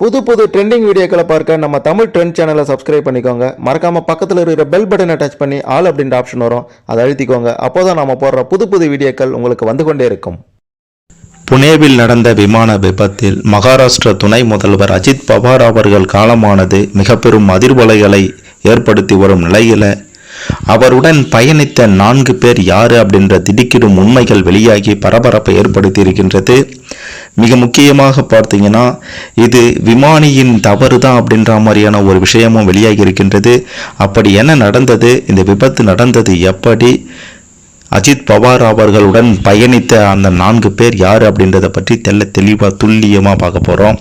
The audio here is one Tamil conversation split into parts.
புது புது ட்ரெண்டிங் வீடியோக்களை பார்க்க நம்ம தமிழ் ட்ரெண்ட் சேனலை சப்ஸ்கிரைப் பண்ணிக்கோங்க. மறக்காமல் பக்கத்தில் இருக்கிற பெல் பட்டனை டச் பண்ணி ஆல் அப்படின்ற ஆப்ஷன் வரும். அதை அழுத்திக்கோங்க. அப்போதான் நம்ம போடுற புது புது வீடியோக்கள் உங்களுக்கு வந்து கொண்டே இருக்கும். புனேவில் நடந்த விமான விபத்தில் மகாராஷ்டிர துணை முதல்வர் அஜித் பவார் அவர்கள் காலமானது மிக பெரும் அதிர்வலைகளை ஏற்படுத்தி வரும் நிலையில் அவருடன் பயணித்த நான்கு பேர் யாரு அப்படின்ற திடுக்கிடும் உண்மைகள் வெளியாகி பரபரப்பை ஏற்படுத்தி இருக்கின்றது. மிக முக்கியமாக பார்த்தீங்கன்னா இது விமானியின் தவறு தான் அப்படின்ற மாதிரியான ஒரு விஷயமும் வெளியாகி இருக்கின்றது. அப்படி என்ன நடந்தது? இந்த விபத்து நடந்தது எப்படி? அஜித் பவார் அவர்களுடன் பயணித்த அந்த நான்கு பேர் யார் அப்படின்றத பற்றி தெல்ல தெளிவாக துல்லியமாக பார்க்க போகிறோம்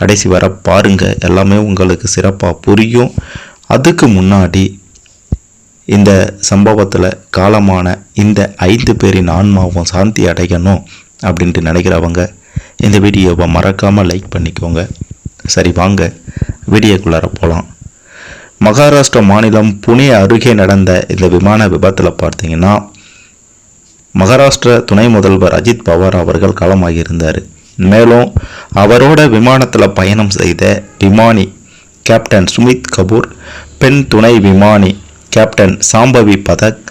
கடைசி வர பாருங்கள் எல்லாமே உங்களுக்கு சிறப்பாக புரியும். அதுக்கு முன்னாடி இந்த சம்பவத்தில் காலமான இந்த ஐந்து பேரின் ஆன்மாவும் சாந்தி அடையணும் அப்படின்ட்டு நினைக்கிறவங்க இந்த வீடியோவை மறக்காமல் லைக் பண்ணிக்கோங்க. சரி வாங்க. வீடியோக்குள்ளார போகலாம் மகாராஷ்டிரா மாநிலம் புனே அருகே நடந்த இந்த விமான விபத்தில் பார்த்தீங்கன்னா மகாராஷ்டிர துணை முதல்வர் அஜித் பவார் அவர்கள் களமாகியிருந்தார் மேலும் அவரோட விமானத்தில் பயணம் செய்த விமானி கேப்டன் சுமித் கபூர் பெண் துணை விமானி கேப்டன் சாம்பவி பதக்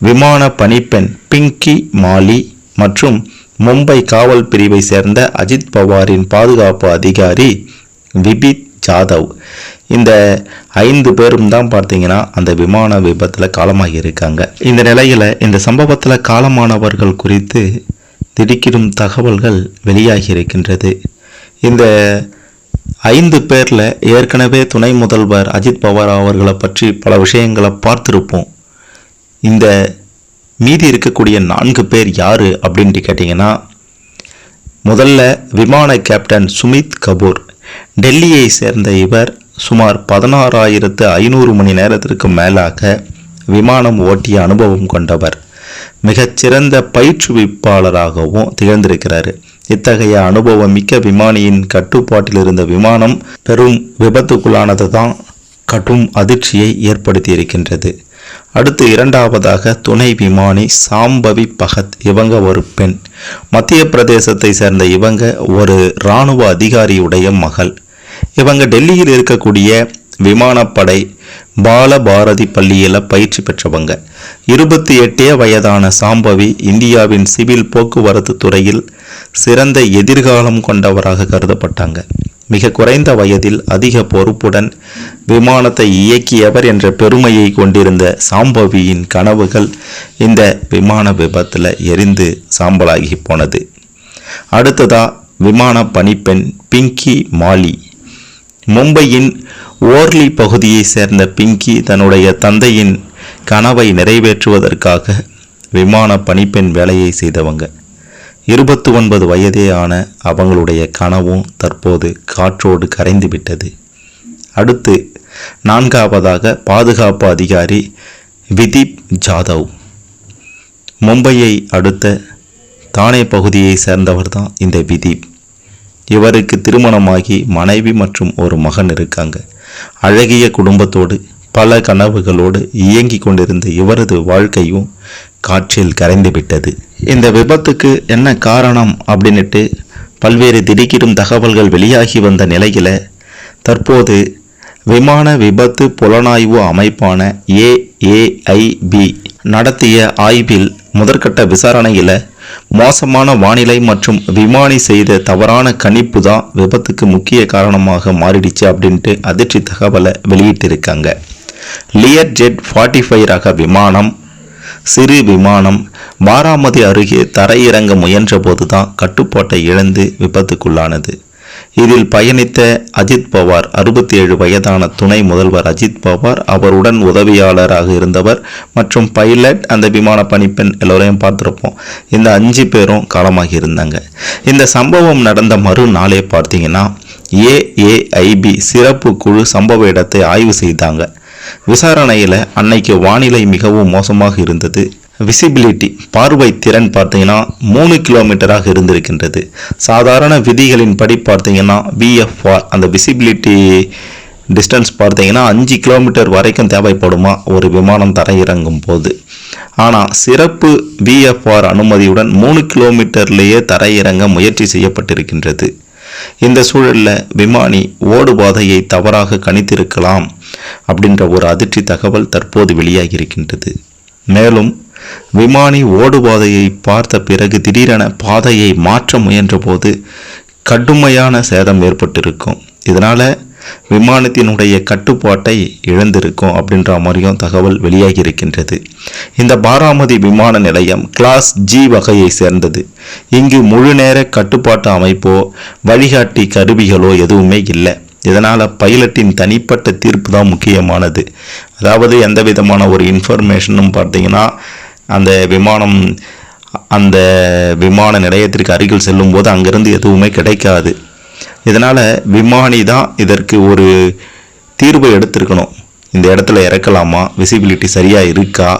விமான பணிப்பெண் பிங்கி மாலி மற்றும் மும்பை காவல் பிரிவை சேர்ந்த அஜித் பவாரின் பாதுகாப்பு அதிகாரி விபித் ஜாதவ். இந்த ஐந்து பேரும் தான் பார்த்தீங்கன்னா அந்த விமான விபத்தில் காலமாகி இருக்காங்க இந்த நிலையில் இந்த சம்பவத்தில் காலமானவர்கள் குறித்து திடுக்கிடும் தகவல்கள் வெளியாகி இருக்கின்றது இந்த ஐந்து பேரில் ஏற்கனவே துணை முதல்வர் அஜித் பவார் அவர்களை பற்றி பல விஷயங்களை பார்த்துருப்போம். இந்த மீதி இருக்கக்கூடிய நான்கு பேர் யார் அப்படின்ட்டு கேட்டிங்கன்னா முதல்ல விமான கேப்டன் சுமித் கபூர். டெல்லியை சேர்ந்த இவர் சுமார் பதினாறாயிரத்து ஐநூறு மணி நேரத்திற்கு மேலாக விமானம் ஓட்டிய அனுபவம் கொண்டவர். மிகச்சிறந்த பயிற்றுவிப்பாளராகவும் திகழ்ந்திருக்கிறார். இத்தகைய அனுபவம் மிக்க விமானியின் கட்டுப்பாட்டில் இருந்த விமானம் பெரும் விபத்துக்குள்ளானது தான் கடும் அதிர்ச்சியை ஏற்படுத்தியிருக்கின்றது. அடுத்து இரண்டாவதாக துணை விமானி சாம்பவி பகத். இவங்க ஒரு பெண். மத்திய பிரதேசத்தை சேர்ந்த இவங்க ஒரு இராணுவ அதிகாரியுடைய மகள். இவங்க டெல்லியில் இருக்கக்கூடிய விமானப்படை பாலபாரதி பள்ளியில் பயிற்சி பெற்றவங்க. இருபத்தி எட்டே வயதான சாம்பவி இந்தியாவின் சிவில் போக்குவரத்து துறையில் சிறந்த எதிர்காலம் கொண்டவராக கருதப்பட்டாங்க. மிக குறைந்த வயதில் அதிக பொறுப்புடன் விமானத்தை இயக்கியவர் என்ற பெருமையை கொண்டிருந்த சாம்பவியின் கனவுகள் இந்த விமான விபத்தில் எரிந்து சாம்பலாகி போனது. அடுத்ததா விமான பணிப்பெண் பிங்கி மாலி. மும்பையின் ஓர்லி பகுதியை சேர்ந்த பிங்கி தன்னுடைய தந்தையின் கனவை நிறைவேற்றுவதற்காக விமான பணிப்பெண் வேலையை செய்தவங்க. இருபத்தி ஒன்பது வயதே ஆன அவங்களுடைய கனவும் தற்போது காற்றோடு கரைந்து விட்டது அடுத்து நான்காவதாக பாதுகாப்பு அதிகாரி விதீப் ஜாதவ். மும்பையை அடுத்த தானே பகுதியை சேர்ந்தவர் தான் இந்த விதீப். இவருக்கு திருமணமாகி மனைவி மற்றும் ஒரு மகன் இருக்காங்க. அழகிய குடும்பத்தோடு பல கனவுகளோடு இயங்கிக் கொண்டிருந்த இவரது வாழ்க்கையும் காற்றில் கரைந்து விட்டது இந்த விபத்துக்கு என்ன காரணம் அப்படின்னுட்டு பல்வேறு திடுக்கிடும் தகவல்கள் வெளியாகி வந்த நிலையில் தற்போது விமான விபத்து புலனாய்வு அமைப்பான ஏஏஐபி நடத்திய ஆய்வில் முதற்கட்ட விசாரணையில் மோசமான வானிலை மற்றும் விமானி செய்த தவறான கணிப்பு தான் விபத்துக்கு முக்கிய காரணமாக மாறிடுச்சு அப்படின்ட்டு அதிர்ச்சி தகவலை வெளியிட்டிருக்காங்க. லியர் ஜெட் ஃபார்ட்டி ஃபைவ் ரக விமானம் சிறு விமானம் பாராமதி அருகே தரையிறங்க முயன்றபோது தான் கட்டுப்பாட்டை இழந்து விபத்துக்குள்ளானது. இதில் பயணித்த அஜித் பவார் அறுபத்தி ஏழு வயதான துணை முதல்வர் அஜித் பவார் அவருடன் உதவியாளராக இருந்தவர் மற்றும் பைலட் அந்த விமான பணிப்பெண் எல்லோரையும் பார்த்துருப்போம். இந்த அஞ்சு பேரும் காலமாகி இருந்தாங்க. இந்த சம்பவம் நடந்த மறுநாளே பார்த்தீங்கன்னா ஏஏஐபி சிறப்பு குழு சம்பவ இடத்தை ஆய்வு செய்தாங்க. விசாரணையில் அன்னைக்கு வானிலை மிகவும் மோசமாக இருந்தது. விசிபிலிட்டி பார்வை திறன் பார்த்தீங்கன்னா மூணு கிலோமீட்டராக இருந்திருக்கின்றது. சாதாரண விதிகளின்படி பார்த்தீங்கன்னா விஎஃப்ஆர் அந்த விசிபிலிட்டி டிஸ்டன்ஸ் பார்த்தீங்கன்னா அஞ்சு கிலோமீட்டர் வரைக்கும் தேவைப்படுமா? ஒரு விமானம் தரையிறங்கும் போது. ஆனால் சிறப்பு விஎஃப்ஆர் அனுமதியுடன் மூணு கிலோமீட்டர்லேயே தரையிறங்க முயற்சி செய்யப்பட்டிருக்கின்றது. இந்த சூழலில் விமானி ஓடுபாதையை தவறாக கணித்திருக்கலாம். அப்படின்ற ஒரு அதிர்ச்சி தகவல் தற்போது வெளியாகி இருக்கின்றது மேலும் விமானி ஓடுபாதையை பார்த்த பிறகு திடீரென பாதையை மாற்ற முயன்றபோது கடுமையான சேதம் ஏற்பட்டிருக்கும். இதனால் விமானத்தினுடைய கட்டுப்பாட்டை இழந்திருக்கும் அப்படின்ற மாதிரியும் தகவல் வெளியாகி இருக்கின்றது இந்த பாராமதி விமான நிலையம் கிளாஸ் ஜி வகையை சேர்ந்தது. இங்கு முழு நேர கட்டுப்பாட்டு அமைப்போ வழிகாட்டி கருவிகளோ எதுவுமே இல்லை. இதனால் பைலட்டின் தனிப்பட்ட தீர்ப்பு தான் முக்கியமானது. அதாவது எந்த விதமான ஒரு இன்ஃபர்மேஷனும் பார்த்தீங்கன்னா அந்த விமானம் அந்த விமான நிலையத்திற்கு அருகில் செல்லும்போது அங்கிருந்து எதுவுமே கிடைக்காது. இதனால் விமானி தான் இதற்கு ஒரு தீர்வை எடுத்திருக்கணும். இந்த இடத்துல இறக்கலாமா? விசிபிலிட்டி சரியாக இருக்கா?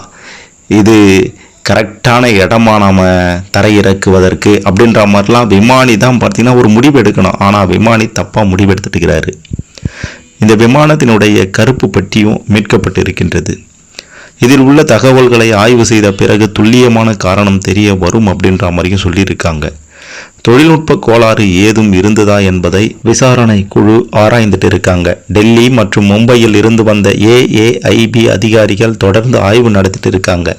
இது கரெக்டான இடமா நாம் தரையிறக்குவதற்கு அப்படின்ற மாதிரிலாம் விமானி தான் பார்த்தீங்கன்னா ஒரு முடிவு எடுக்கணும் ஆனால் விமானி தப்பாக முடிவெடுத்துட்டு எடுத்துட்டுக்கிறாரு இந்த விமானத்தினுடைய கருப்பு பட்டியும் மீட்கப்பட்டு இருக்கின்றது இதில் உள்ள தகவல்களை ஆய்வு செய்த பிறகு துல்லியமான காரணம் தெரிய வரும் அப்படின்ற மாதிரியும் சொல்லியிருக்காங்க. தொழில்நுட்ப கோளாறு ஏதும் இருந்ததா என்பதை விசாரணை குழு ஆராய்ந்துட்டு இருக்காங்க டெல்லி மற்றும் மும்பையில் இருந்து வந்த ஏஏஐபி அதிகாரிகள் தொடர்ந்து ஆய்வு நடத்திட்டு இருக்காங்க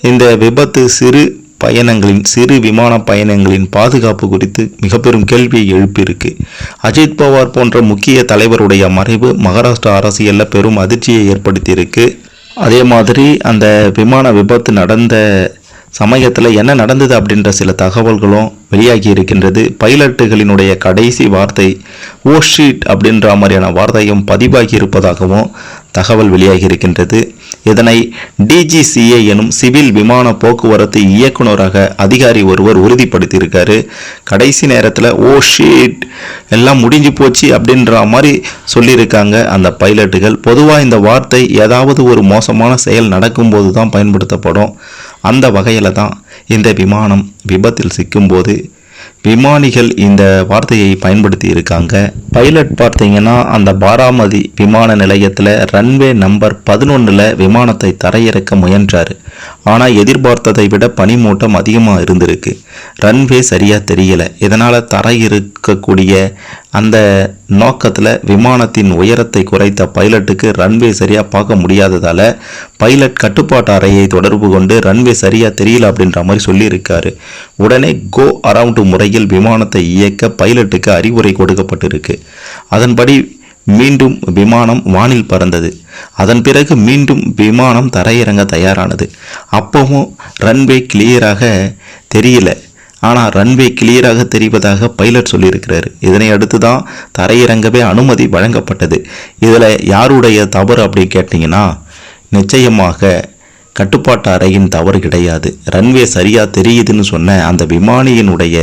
இந்த விபத்து சிறு பயணங்களின் சிறு விமான பயணங்களின் பாதுகாப்பு குறித்து மிக பெரும் கேள்வியை எழுப்பியிருக்கு. அஜித் பவார் போன்ற முக்கிய தலைவருடைய மறைவு மகாராஷ்டிரா அரசியலில் பெரும் அதிர்ச்சியை ஏற்படுத்தியிருக்கு. அதே மாதிரி அந்த விமான விபத்து நடந்த சமயத்தில் என்ன நடந்தது அப்படின்ற சில தகவல்களும் வெளியாகி இருக்கின்றது. பைலட்டுகளினுடைய கடைசி வார்த்தை oh ஓ ஷீட் அப்படின்ற மாதிரியான வார்த்தையும் பதிவாகி இருப்பதாகவும் தகவல் வெளியாகி இருக்கின்றது. இதனை டிஜிசிஏ எனும் சிவில் விமான போக்குவரத்து இயக்குனராக அதிகாரி ஒருவர் உறுதிப்படுத்தியிருக்காரு. கடைசி நேரத்தில் ஓ oh ஷீட் எல்லாம் முடிஞ்சு போச்சு அப்படின்ற மாதிரி சொல்லியிருக்காங்க அந்த பைலட்டுகள். பொதுவாக இந்த வார்த்தை ஏதாவது ஒரு மோசமான செயல் நடக்கும்போது தான் பயன்படுத்தப்படும். அந்த வகையில் தான் இந்த விமானம் விபத்தில் சிக்கும்போது விமானிகள் இந்த வார்த்தையை பயன்படுத்தி இருக்காங்க. பைலட் பார்த்தீங்கன்னா அந்த பாராமதி விமான நிலையத்தில் ரன்வே நம்பர் பதினொன்றில் விமானத்தை தரையிறக்க முயன்றார். ஆனால் எதிர்பார்த்ததை விட பனிமூட்டம் அதிகமாக இருந்திருக்கு. ரன்வே சரியாக தெரியலை. இதனால் தரையிறக்கக்கூடிய அந்த நோக்கத்தில் விமானத்தின் உயரத்தை குறைத்த பைலட்டுக்கு ரன்வே சரியாக பார்க்க முடியாததால் பைலட் கட்டுப்பாட்டு அறையை தொடர்பு கொண்டு ரன்வே சரியாக தெரியல அப்படின்ற மாதிரி சொல்லியிருக்காரு. உடனே கோ அரவுண்டு முறையில் விமானத்தை இயக்க பைலட்டுக்கு அறிவுரை கொடுக்கப்பட்டிருக்கு. அதன்படி மீண்டும் விமானம் வானில் பறந்தது. அதன் பிறகு மீண்டும் விமானம் தரையிறங்க தயாரானது. அப்பவும் ரன்வே கிளியராக தெரியல. ஆனால் ரன்வே கிளியராக தெரிவதாக பைலட் சொல்லியிருக்கிறார். இதனை அடுத்து தான் தரையிறங்கவே அனுமதி வழங்கப்பட்டது. இதில் யாருடைய தவறு அப்படி கேட்டிங்கன்னா நிச்சயமாக கட்டுப்பாட்டு அறையின் தவறு கிடையாது. ரன்வே சரியாக தெரியுதுன்னு சொன்ன அந்த விமானியினுடைய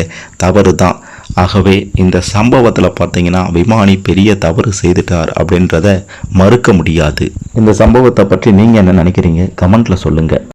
தவறு தான் ஆகவே இந்த சம்பவத்தில் பார்த்தீங்கன்னா விமானி பெரிய தவறு செய்துட்டார் அப்படின்றத மறுக்க முடியாது. இந்த சம்பவத்தை பற்றி நீங்கள் என்ன நினைக்கிறீங்க? கமெண்ட்டில் சொல்லுங்கள்